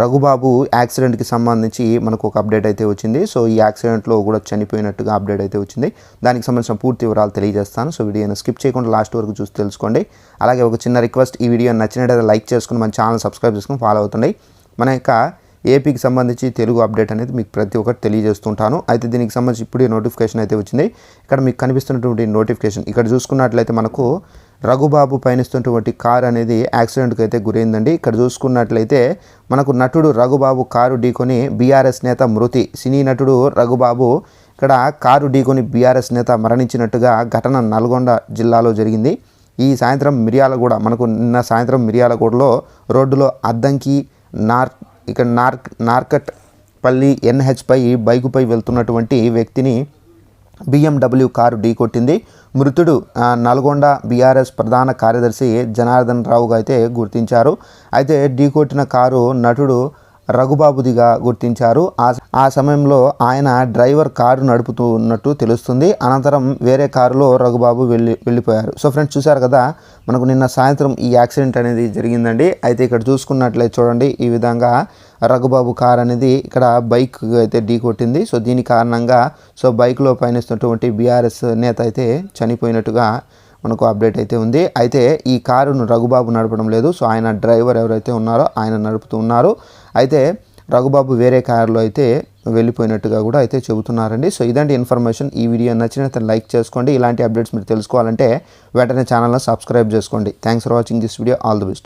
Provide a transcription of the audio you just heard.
రఘుబాబు యాక్సిడెంట్కి సంబంధించి మనకు ఒక అప్డేట్ అయితే వచ్చింది. సో ఈ యాక్సిడెంట్లో కూడా చనిపోయినట్టుగా అప్డేట్ అయితే వచ్చింది. దానికి సంబంధించిన పూర్తి వివరాలు తెలియజేస్తాను. సో వీడియోని స్కిప్ చేయకుండా లాస్ట్ వరకు చూసి తెలుసుకోండి. అలాగే ఒక చిన్న రిక్వెస్ట్ ఈ వీడియో నచ్చినట్టయితే లైక్ చేసుకుని మన ఛానల్ సబ్స్క్రైబ్ చేసుకుని ఫాలో అవుతుండే. మన యొక్క ఏపీకి సంబంధించి తెలుగు అప్డేట్ అనేది మీకు ప్రతి ఒక్కటి తెలియజేస్తుంటాను. అయితే దీనికి సంబంధించి ఇప్పుడే నోటిఫికేషన్ అయితే వచ్చింది. ఇక్కడ మీకు కనిపిస్తున్నటువంటి నోటిఫికేషన్. ఇక్కడ చూసుకున్నట్లయితే మనకు రఘుబాబు పయనిస్తున్నటువంటి కార్ అనేది యాక్సిడెంట్కి అయితే గురైందండి. ఇక్కడ చూసుకున్నట్లయితే మనకు నటుడు రఘుబాబు కారు ఢీకొని బీఆర్ఎస్ నేత మృతి. సినీ నటుడు రఘుబాబు ఇక్కడ కారు ఢీకొని బీఆర్ఎస్ నేత మరణించినట్టుగా ఘటన నల్గొండ జిల్లాలో జరిగింది. ఈ సాయంత్రం మిర్యాలగూడ మనకు నిన్న సాయంత్రం మిర్యాలగూడలో రోడ్డులో అద్దంకి నార్ ఇక్కడ నార్క్ నార్కట్ పల్లి ఎన్హెచ్పై బైకుపై వెళ్తున్నటువంటి వ్యక్తిని బిఎండబ్ల్యూ కారు ఢీకొట్టింది. మృతుడు నల్గొండ బీఆర్ఎస్ ప్రధాన కార్యదర్శి జనార్దన్ రావుగా అయితే గుర్తించారు. అయితే ఢీకొట్టిన కారు నటుడు రఘుబాబుదిగా గుర్తించారు. ఆ ఆ సమయంలో ఆయన డ్రైవర్ కారు నడుపుతూ ఉన్నట్టు తెలుస్తుంది. అనంతరం వేరే కారులో రఘుబాబు వెళ్ళి వెళ్ళిపోయారు. సో ఫ్రెండ్స్ చూశారు కదా మనకు నిన్న సాయంత్రం ఈ యాక్సిడెంట్ అనేది జరిగిందండి. అయితే ఇక్కడ చూసుకున్నట్లయితే చూడండి ఈ విధంగా రఘుబాబు కార్ అనేది ఇక్కడ బైక్ అయితే ఢీ కొట్టింది. సో దీని కారణంగా సో బైక్లో పయనిస్తున్నటువంటి బీఆర్ఎస్ నేత అయితే చనిపోయినట్టుగా మనకు అప్డేట్ అయితే ఉంది. అయితే ఈ కారును రఘుబాబు నడపడం లేదు. సో ఆయన డ్రైవర్ ఎవరైతే ఉన్నారో ఆయన నడుపుతూ ఉన్నారు. అయితే రఘుబాబు వేరే కారులో అయితే వెళ్ళిపోయినట్టుగా కూడా అయితే చెబుతున్నారండి. సో ఇదండి ఇన్ఫర్మేషన్. ఈ వీడియో నచ్చినట్లయితే లైక్ చేసుకోండి. ఇలాంటి అప్డేట్స్ మీరు తెలుసుకోవాలంటే వెంటనే ఛానల్ని సబ్స్క్రైబ్ చేసుకోండి. Thanks for watching this video all the best